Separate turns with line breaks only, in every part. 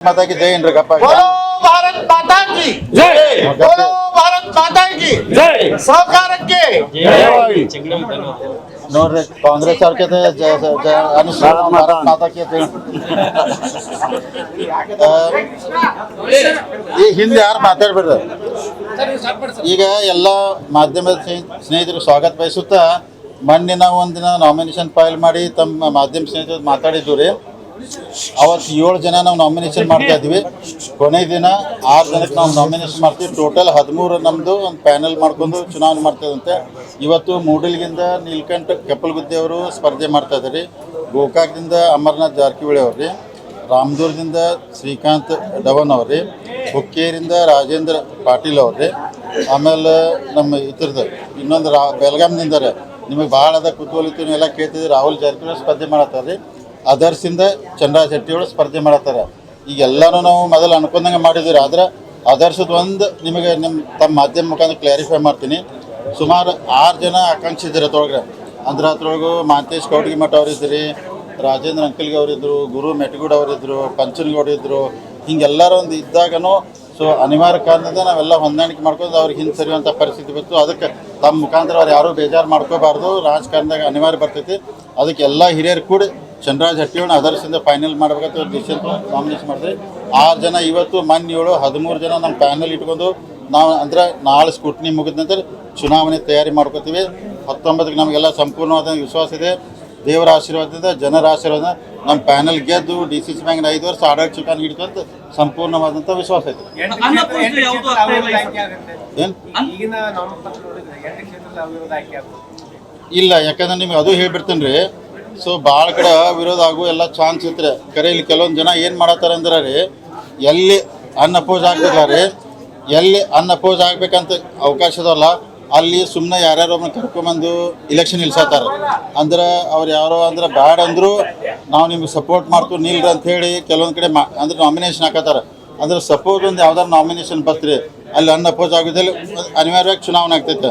माता की जय इंद्र गप्पा
बोलो भारत माता की
जय
बोलो भारत माता की
जय
सरकार
ನೋಡ್ರಿ ಕಾಂಗ್ರೆಸ್ कांग्रेस ಜೊತೆ ಅನುಷ್ಠಾನ ಮಾತಾಡ್ಕೆ ಈ ಹಿಂದೆ ಯಾರು ಮಾತಾಡ್ಬೇಡ್ರಿ? ಈಗ ಎಲ್ಲ ಮಾಧ್ಯಮದ ಸ್ನೇಹಿತರು ಸ್ವಾಗತ ಬಯಸುತ್ತಾ ಮಣ್ಣಿನ ಒಂದು ಒಂದಿನ ನಾಮಿನೇಷನ್ ಫೈಲ್ ಮಾಡಿ ತಮ್ಮ ಮಾಧ್ಯಮ ಸ್ನೇಹಿತರು ಮಾತಾಡಿದ್ದು ರೀ. ಅವತ್ತು ಏಳು ಜನ ನಾವು ನಾಮಿನೇಷನ್ ಮಾಡ್ತಾ ಇದ್ವಿ ಕೊನೆ ದಿನ ಆರು ಜನಕ್ಕೆ ನಾವು ನಾಮಿನೇಷನ್ ಮಾಡ್ತೀವಿ. ಟೋಟಲ್ ಹದಿಮೂರು ನಮ್ಮದು ಒಂದು ಪ್ಯಾನೆಲ್ ಮಾಡ್ಕೊಂಡು ಚುನಾವಣೆ ಮಾಡ್ತದಂತೆ ಇವತ್ತು ಮೂಡಲ್ಗಿಂದ ನೀಲ್ಕಂಠ ಕೆಪ್ಪಲ್ಗುದ್ದೆ ಅವರು ಸ್ಪರ್ಧೆ ಮಾಡ್ತಾ ಇದ್ದಾರೆ. ಗೋಕಾಕ್ದಿಂದ ಅಮರ್ನಾಥ್ ಜಾರಕಿಹೊಳಿ ಅವ್ರಿ ರಾಮದೂರ್ದಿಂದ ಶ್ರೀಕಾಂತ್ ಡವನ್ ಅವ್ರಿ ಹುಕ್ಕೇರಿಂದ ರಾಜೇಂದ್ರ ಪಾಟೀಲ್ ಅವ್ರಿ, ಆಮೇಲೆ ನಮ್ಮ ಇದ್ರದ್ದು ಇನ್ನೊಂದು ರಾ ಬೆಳಗಾಂದಿಂದ ರೀ ನಿಮಗೆ ಭಾಳ ಅದ ಕುತೂಹಲ ಎಲ್ಲ ಕೇಳ್ತಿದ್ದೀವಿ ರಾಹುಲ್ ಜಾರಕಿಹೊಳಿ ಸ್ಪರ್ಧೆ ಮಾಡತ್ತಾರೆ ಅದರ್ಸಿಂದ ಚಂದ್ರ ಶೆಟ್ಟಿಯವರು ಸ್ಪರ್ಧೆ ಮಾಡತ್ತಾರ ಈಗ ನಾವು ಮೊದಲು ಅನ್ಕೊಂಡಂಗೆ ಮಾಡಿದ್ರು ಆದ್ರೆ ಅದರ್ಸದ ಒಂದು ನಿಮಗೆ ನಿಮ್ಮ ತಮ್ಮ ಮಾಧ್ಯಮ ಮುಖಾಂತರ ಕ್ಲಾರಿಫೈ ಮಾಡ್ತೀನಿ. ಸುಮಾರು ಆರು ಜನ ಆಕಾಂಕ್ಷಿ ತೊಳಗ್ರೆ. ಅಂದ್ರೆ ಅದ್ರೊಳಗೂ ಮಾಂತೇಶ್ ಕೌಡ್ಗಿ ಮಠ ಅವರಿದ್ರಿ ರಾಜೇಂದ್ರ ಅಂಕಲ್ಗೆ ಅವರಿದ್ದರು ಗುರು ಮೆಟಗೂಡ್ ಅವರಿದ್ದರು ಪಂಚನಗೌಡ ಇದ್ದರು ಹಿಂಗೆಲ್ಲರೂ ಒಂದು ಇದ್ದಾಗನೂ ಸೊ ಅನಿವಾರ್ಯ ಕಾರಣದಿಂದ ನಾವೆಲ್ಲ ಹೊಂದಾಣಿಕೆ ಮಾಡ್ಕೊಂಡು ಅವ್ರಿಗೆ ಹಿಂದೆ ಸರಿಯುವಂಥ ಪರಿಸ್ಥಿತಿ ಬಿತ್ತು ಅದಕ್ಕೆ ತಮ್ಮ ಮುಖಾಂತರ ಅವ್ರು ಯಾರೂ ಬೇಜಾರು ಮಾಡ್ಕೋಬಾರ್ದು. ರಾಜಕಾರಣದಾಗ ಅನಿವಾರ್ಯ ಬರ್ತೈತಿ. ಅದಕ್ಕೆ ಎಲ್ಲ ಹಿರಿಯರು ಕೂಡಿ ಚಂದ್ರರಾಜ್ ಹಟ್ಟಿಯವನ್ನ ಅದರ್ಸಿಂದ ಫೈನಲ್ ಮಾಡ್ಬೇಕಂತ ಡಿಸಿಷನ್ ನಾಮಿನೇಷನ್ ಮಾಡಿದ್ರಿ ಆರು ಜನ ಇವತ್ತು ಮೊನ್ನೆ ಏಳು ಹದಿಮೂರು ಜನ ನಮ್ಮ ಪ್ಯಾನಲ್ ಇಟ್ಕೊಂಡು ನಾವು ಅಂದ್ರೆ ನಾಳೆ ಸ್ಕೂಟ್ನಿ ಮುಗಿದ ನಂತರ ಚುನಾವಣೆ ತಯಾರಿ ಮಾಡ್ಕೋತೀವಿ. ಹತ್ತೊಂಬತ್ತಕ್ಕೆ ನಮಗೆಲ್ಲ ಸಂಪೂರ್ಣವಾದ ವಿಶ್ವಾಸ ಇದೆ. ದೇವರ ಆಶೀರ್ವಾದದಿಂದ ಜನರ ಆಶೀರ್ವಾದ ನಮ್ಮ ಪ್ಯಾನಲ್ ಗೆದ್ದು ಡಿ ಸಿ ಸಿ ಬ್ಯಾಂಕ್ನ ಐದು ವರ್ಷ ಆಡಳಿತ ಚುನಾವಣೆ ಹಿಡಿತು ಅಂತ ಸಂಪೂರ್ಣವಾದಂಥ ವಿಶ್ವಾಸ
ಈ
ಏನು? ಇಲ್ಲ ಯಾಕಂದ್ರೆ ನಿಮ್ಗೆ ಅದು ಹೇಳ್ಬಿಡ್ತೇನೆ ರೀ ಸೊ ಭಾಳ ಕಡೆ ವಿರೋಧ ಆಗು, ಎಲ್ಲ ಚಾನ್ಸ್ ಇತ್ತು ಕರೆ ಇಲ್ಲಿ ಕೆಲವೊಂದು ಜನ ಏನು ಮಾಡತ್ತಾರ ಅಂದ್ರೆ ರೀ, ಎಲ್ಲಿ ಅನ್ಅಪೋಸ್ ಆಗ್ಬೇಕಲ್ಲ ರೀ, ಎಲ್ಲಿ ಅನ್ಅಪೋಸ್ ಆಗ್ಬೇಕಂತ ಅವಕಾಶ ಅದಲ್ಲ ಅಲ್ಲಿ ಸುಮ್ಮನೆ ಯಾರ್ಯಾರು ಒಬ್ಬನ ಕರ್ಕೊಂಬಂದು ಇಲೆಕ್ಷನ್ ನಿಲ್ಸತ್ತಾರ. ಅಂದ್ರೆ ಅವ್ರು ಯಾರೋ ಅಂದ್ರೆ ಬ್ಯಾಡ ಅಂದ್ರು ನಾವು ನಿಮ್ಗೆ ಸಪೋರ್ಟ್ ಮಾಡ್ತೀವಿ, ನಿಲ್ರಿ ಅಂತ ಹೇಳಿ ಕೆಲವೊಂದು ಕಡೆ ಅಂದ್ರೆ ನಾಮಿನೇಷನ್ ಹಾಕತ್ತಾರ. ಅಂದ್ರೆ ಸಪೋಸ್ ಒಂದು ಯಾವ್ದಾರು ನಾಮಿನೇಷನ್ ಬರ್ತೀರಿ, ಅಲ್ಲಿ ಅನ್ಅಪೋಸ್ ಆಗೋದಿಲ್ಲ, ಅನಿವಾರ್ಯವಾಗಿ ಚುನಾವಣೆ ಆಗ್ತೈತೆ.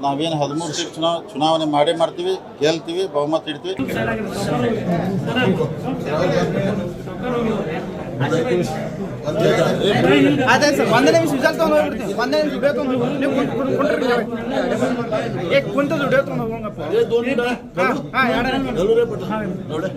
ನಾವೇನು ಹದಿಮೂರು ಸೀಟ್ ಚುನಾವ ಚುನಾವಣೆ ಮಾಡೇ ಮಾಡ್ತೀವಿ ಗೆಲ್ತೀವಿ ಬಹುಮತ ಇಡ್ತೀವಿ.
ಅದೇ ಸರ್ ಒಂದೇ ನಿಮಿಷ ತಗೊಂಡು ಒಂದೇ ನಿಮಿಷ ವಿಡಿಯೋ ತಗೊಂಡು ಹೋಗ್ಬಿಡ್ತೀನಿ. ನೀವು ಕುಂತ್- ಕುಂತ್- ಕುಂತ್ರಿ ನೀವು. ಏ ಕುಂತ ವಿಡಿಯೋ ತಗೊಂಡು ಹೋಗಂಗಪ್ಪ ಹಾಂ ಹಾಂ ಎರಡು